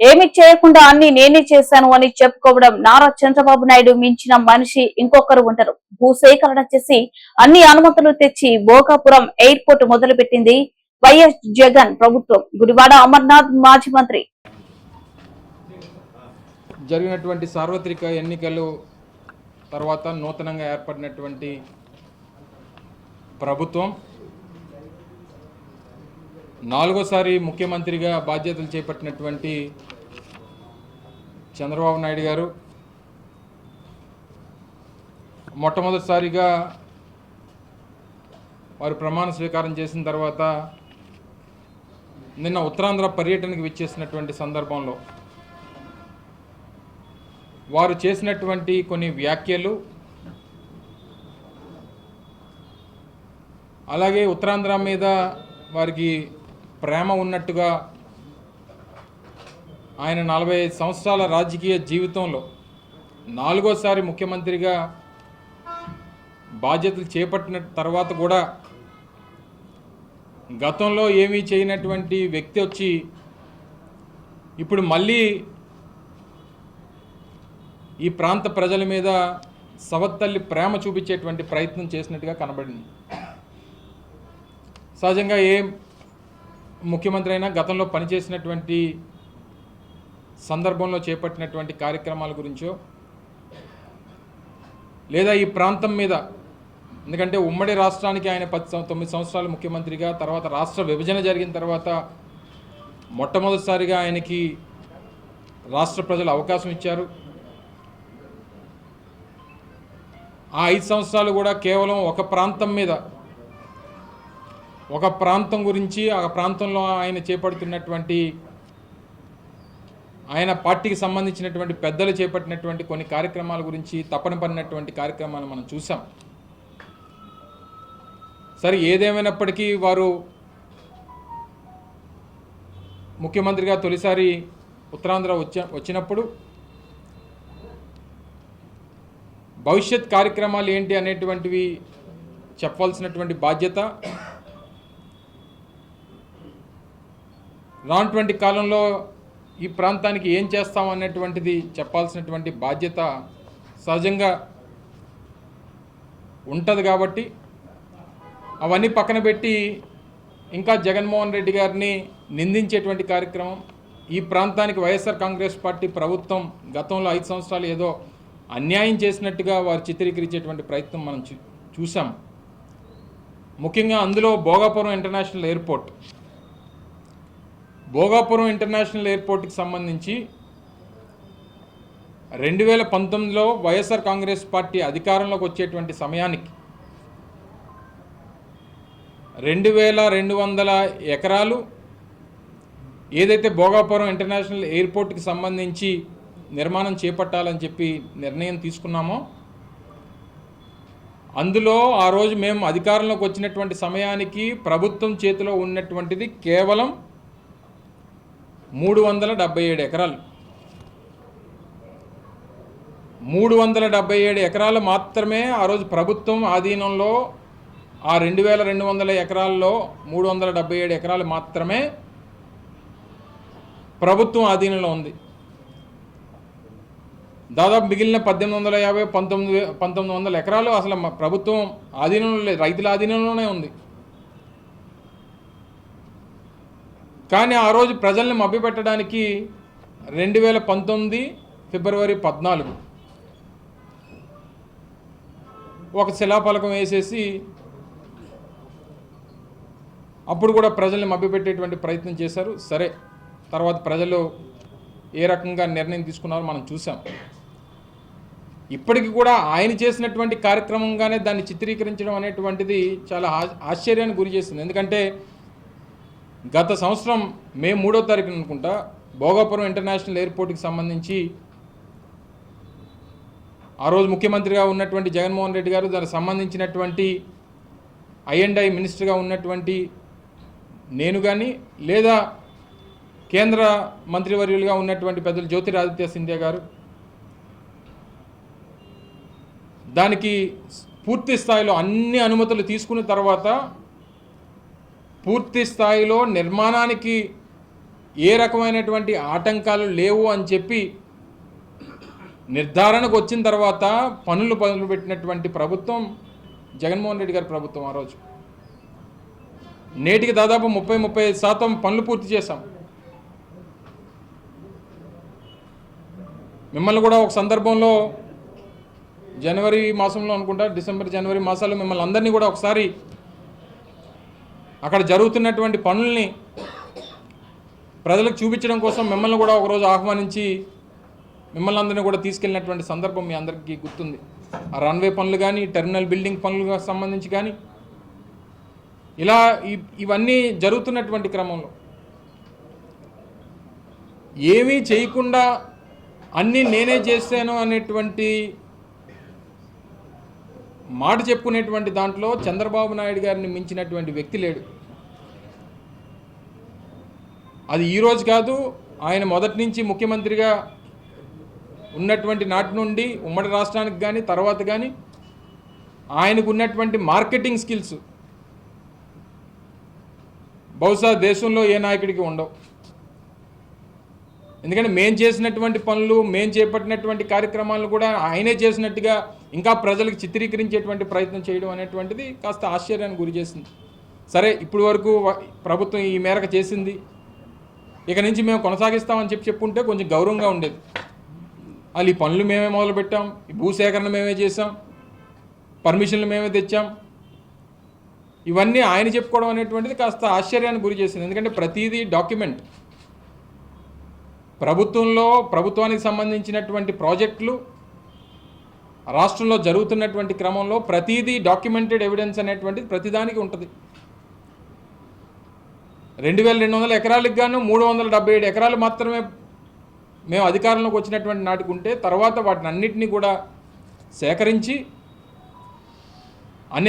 ఏమి చేయకుండా అన్ని నేనే చేశాను అని చెప్పుకోవడం నారా చంద్రబాబు నాయుడు మించిన మనిషి ఇంకొకరు ఉంటారు భూసేకరణ చేసి అన్ని అనుమతులు తెచ్చి భోగాపురం ఎయిర్పోర్ట్ మొదలుపెట్టింది వైఎస్ జగన్ ప్రభుత్వం. గుడివాడ అమర్నాథ్ మాజీ మంత్రి. జరిగినటువంటి సార్వత్రిక ఎన్నికలు తర్వాత నూతనంగా ఏర్పడినటువంటి ప్రభుత్వం నాలుగోసారి ముఖ్యమంత్రిగా బాధ్యతలు చేపట్టినటువంటి చంద్రబాబు నాయుడు గారు మొట్టమొదటిసారిగా వారు ప్రమాణ స్వీకారం చేసిన తర్వాత నిన్న ఉత్తరాంధ్ర పర్యటనకు విచ్చేసినటువంటి సందర్భంలో వారు చేసినటువంటి కొన్ని వ్యాఖ్యలు అలాగే ఉత్తరాంధ్ర మీద వారికి ప్రేమ ఉన్నట్టుగా ఆయన నలభై ఐదు సంవత్సరాల రాజకీయ జీవితంలో నాలుగోసారి ముఖ్యమంత్రిగా బాధ్యతలు చేపట్టిన తర్వాత కూడా గతంలో ఏమీ చేయనటువంటి వ్యక్తి వచ్చి ఇప్పుడు మళ్ళీ ఈ ప్రాంత ప్రజల మీద సవత్తల్లి ప్రేమ చూపించేటువంటి ప్రయత్నం చేసినట్టుగా కనబడింది. సహజంగా ఏ ముఖ్యమంత్రి అయినా గతంలో పనిచేసినటువంటి సందర్భంలో చేపట్టినటువంటి కార్యక్రమాల గురించో లేదా ఈ ప్రాంతం మీద ఎందుకంటే ఉమ్మడి రాష్ట్రానికి ఆయన పది తొమ్మిది సంవత్సరాలు ముఖ్యమంత్రిగా తర్వాత రాష్ట్ర విభజన జరిగిన తర్వాత మొట్టమొదటిసారిగా ఆయనకి రాష్ట్ర ప్రజలు అవకాశం ఇచ్చారు. ఆ ఐదు సంవత్సరాలు కూడా కేవలం ఒక ప్రాంతం మీద ఒక ప్రాంతం గురించి ఆ ప్రాంతంలో ఆయన చేపడుతున్నటువంటి ఆయన పార్టీకి సంబంధించినటువంటి పెద్దలు చేపట్టినటువంటి కొన్ని కార్యక్రమాల గురించి తపన పడినటువంటి కార్యక్రమాలు మనం చూసాం. సరే ఏదేమైనప్పటికీ వారు ముఖ్యమంత్రిగా తొలిసారి ఉత్తరాంధ్ర వచ్చ వచ్చినప్పుడు భవిష్యత్ కార్యక్రమాలు ఏంటి అనేటువంటివి చెప్పవలసినటువంటి బాధ్యత రానటువంటి కాలంలో ఈ ప్రాంతానికి ఏం చేస్తాం అనేటువంటిది చెప్పాల్సినటువంటి బాధ్యత సహజంగా ఉంటుంది కాబట్టి అవన్నీ పక్కన పెట్టి ఇంకా జగన్మోహన్ రెడ్డి గారిని నిందించేటువంటి కార్యక్రమం. ఈ ప్రాంతానికి వైఎస్ఆర్ కాంగ్రెస్ పార్టీ ప్రభుత్వం గతంలో ఐదు సంవత్సరాలు ఏదో అన్యాయం చేసినట్టుగా వారు చిత్రీకరించేటువంటి ప్రయత్నం మనం చూ చూసాం ముఖ్యంగా అందులో Bhogapuram international airport Bhogapuram international ఎయిర్పోర్ట్కి సంబంధించి రెండు వేల పంతొమ్మిదిలో వైఎస్ఆర్ కాంగ్రెస్ పార్టీ అధికారంలోకి వచ్చేటువంటి సమయానికి రెండు వేల రెండు వందల ఎకరాలు ఏదైతే భోగాపురం ఇంటర్నేషనల్ ఎయిర్పోర్ట్కి సంబంధించి నిర్మాణం చేపట్టాలని చెప్పి నిర్ణయం తీసుకున్నామో అందులో ఆ రోజు మేము అధికారంలోకి వచ్చినటువంటి సమయానికి ప్రభుత్వం చేతిలో ఉన్నటువంటిది కేవలం మూడు వందల డెబ్బై ఏడు ఎకరాలు. మూడు వందల డెబ్బై ఏడు ఎకరాలు మాత్రమే ఆ రోజు ప్రభుత్వం ఆధీనంలో ఆ రెండు వేల రెండు వందల ఎకరాల్లో మూడు వందల డెబ్బై ఏడు ఎకరాలు మాత్రమే ప్రభుత్వం ఆధీనంలో ఉంది. దాదాపు మిగిలిన పద్దెనిమిది వందల యాభై పంతొమ్మిది పంతొమ్మిది వందల ఎకరాలు అసలు ప్రభుత్వం ఆధీనంలో లేదు రైతుల ఆధీనంలోనే ఉంది. కానీ ఆ రోజు ప్రజల్ని మభ్యపెట్టడానికి రెండు వేల పంతొమ్మిది ఫిబ్రవరి పద్నాలుగు ఒక శిలాఫలకం వేసేసి అప్పుడు కూడా ప్రజల్ని మభ్యపెట్టేటువంటి ప్రయత్నం చేశారు. సరే తర్వాత ప్రజలు ఏ రకంగా నిర్ణయం తీసుకున్నారో మనం చూసాం ఇప్పటికి కూడా ఆయన చేసినటువంటి కార్యక్రమంగానే దాన్ని చిత్రీకరించడం అనేటువంటిది చాలా ఆశ్చర్యానికి గురి చేస్తుంది ఎందుకంటే గత సంవత్సరం మే మూడో తారీఖున అనుకుంటా భోగాపురం ఇంటర్నేషనల్ ఎయిర్పోర్ట్కి సంబంధించి ఆ రోజు ముఖ్యమంత్రిగా ఉన్నటువంటి జగన్మోహన్ రెడ్డి గారు దానికి సంబంధించినటువంటి ఐ అండ్ ఐ మినిస్టర్గా ఉన్నటువంటి నేను కానీ లేదా కేంద్ర మంత్రివర్యులుగా ఉన్నటువంటి పెద్దలు జ్యోతిరాదిత్య సింధ్యా గారు దానికి పూర్తి స్థాయిలో అన్ని అనుమతులు తీసుకున్న తర్వాత పూర్తి స్థాయిలో నిర్మాణానికి ఏ రకమైనటువంటి ఆటంకాలు లేవు అని చెప్పి నిర్ధారణకు వచ్చిన తర్వాత పనులు పనులు పెట్టినటువంటి ప్రభుత్వం జగన్మోహన్ రెడ్డి గారి ప్రభుత్వం ఆ రోజు. నేటికి దాదాపు ముప్పై ముప్పై శాతం పనులు పూర్తి చేశాం. మిమ్మల్ని కూడా ఒక సందర్భంలో జనవరి మాసంలో అనుకుంటా డిసెంబర్ జనవరి మాసాల్లో మిమ్మల్ని అందరినీ కూడా ఒకసారి అక్కడ జరుగుతున్నటువంటి పనుల్ని ప్రజలకు చూపించడం కోసం మిమ్మల్ని కూడా ఒకరోజు ఆహ్వానించి మిమ్మల్ని అందరినీ కూడా తీసుకెళ్ళినటువంటి సందర్భం మీ అందరికీ గుర్తుంది. ఆ రన్వే పనులు కానీ టెర్మినల్ బిల్డింగ్ పనులకు సంబంధించి కానీ ఇలా ఇవన్నీ జరుగుతున్నటువంటి క్రమంలో ఏమీ చేయకుండా అన్నీ నేనే చేశాను అనేటువంటి మాట చెప్పుకునేటువంటి దాంట్లో చంద్రబాబు నాయుడు గారిని మించినటువంటి వ్యక్తి లేడు. అది ఈరోజు కాదు ఆయన మొదటి నుంచి ముఖ్యమంత్రిగా ఉన్నటువంటి నాటి నుండి ఉమ్మడి రాష్ట్రానికి కానీ తర్వాత కానీ ఆయనకు ఉన్నటువంటి మార్కెటింగ్ స్కిల్స్ బహుశా దేశంలో ఏ నాయకుడికి ఉండవు. ఎందుకంటే మేం చేసినటువంటి పనులు మేం చేపట్టినటువంటి కార్యక్రమాలను కూడా ఆయనే చేసినట్టుగా ఇంకా ప్రజలకు చిత్రీకరించేటువంటి ప్రయత్నం చేయడం అనేటువంటిది కాస్త ఆశ్చర్యానికి గురి చేసింది. సరే ఇప్పటి వరకు ప్రభుత్వం ఈ మేరకు చేసింది. ఇక నుంచి మేము కొనసాగిస్తామని చెప్పి చెప్పుంటే కొంచెం గౌరవంగా ఉండేది. వాళ్ళు ఈ పనులు మేమే మొదలుపెట్టాం. ఈ భూసేకరణ మేమే చేసాం పర్మిషన్లు మేమే తెచ్చాం. ఇవన్నీ ఆయన చెప్పుకోవడం అనేటువంటిది కాస్త ఆశ్చర్యానికి గురి చేసింది. ఎందుకంటే ప్రతిదీ డాక్యుమెంట్. ప్రభుత్వంలో ప్రభుత్వానికి సంబంధించినటువంటి ప్రాజెక్టులు రాష్ట్రంలో జరుగుతున్నటువంటి క్రమంలో ప్రతిదీ డాక్యుమెంటెడ్ ఎవిడెన్స్ అనేటువంటిది ప్రతిదానికి ఉంటుంది. రెండు వేల రెండు వందల ఎకరాలకు గాను మూడు వందల డెబ్బై ఏడు ఎకరాలు మాత్రమే మేము అధికారంలోకి వచ్చినటువంటి నాటికి ఉంటే తర్వాత వాటిని అన్నిటినీ కూడా సేకరించి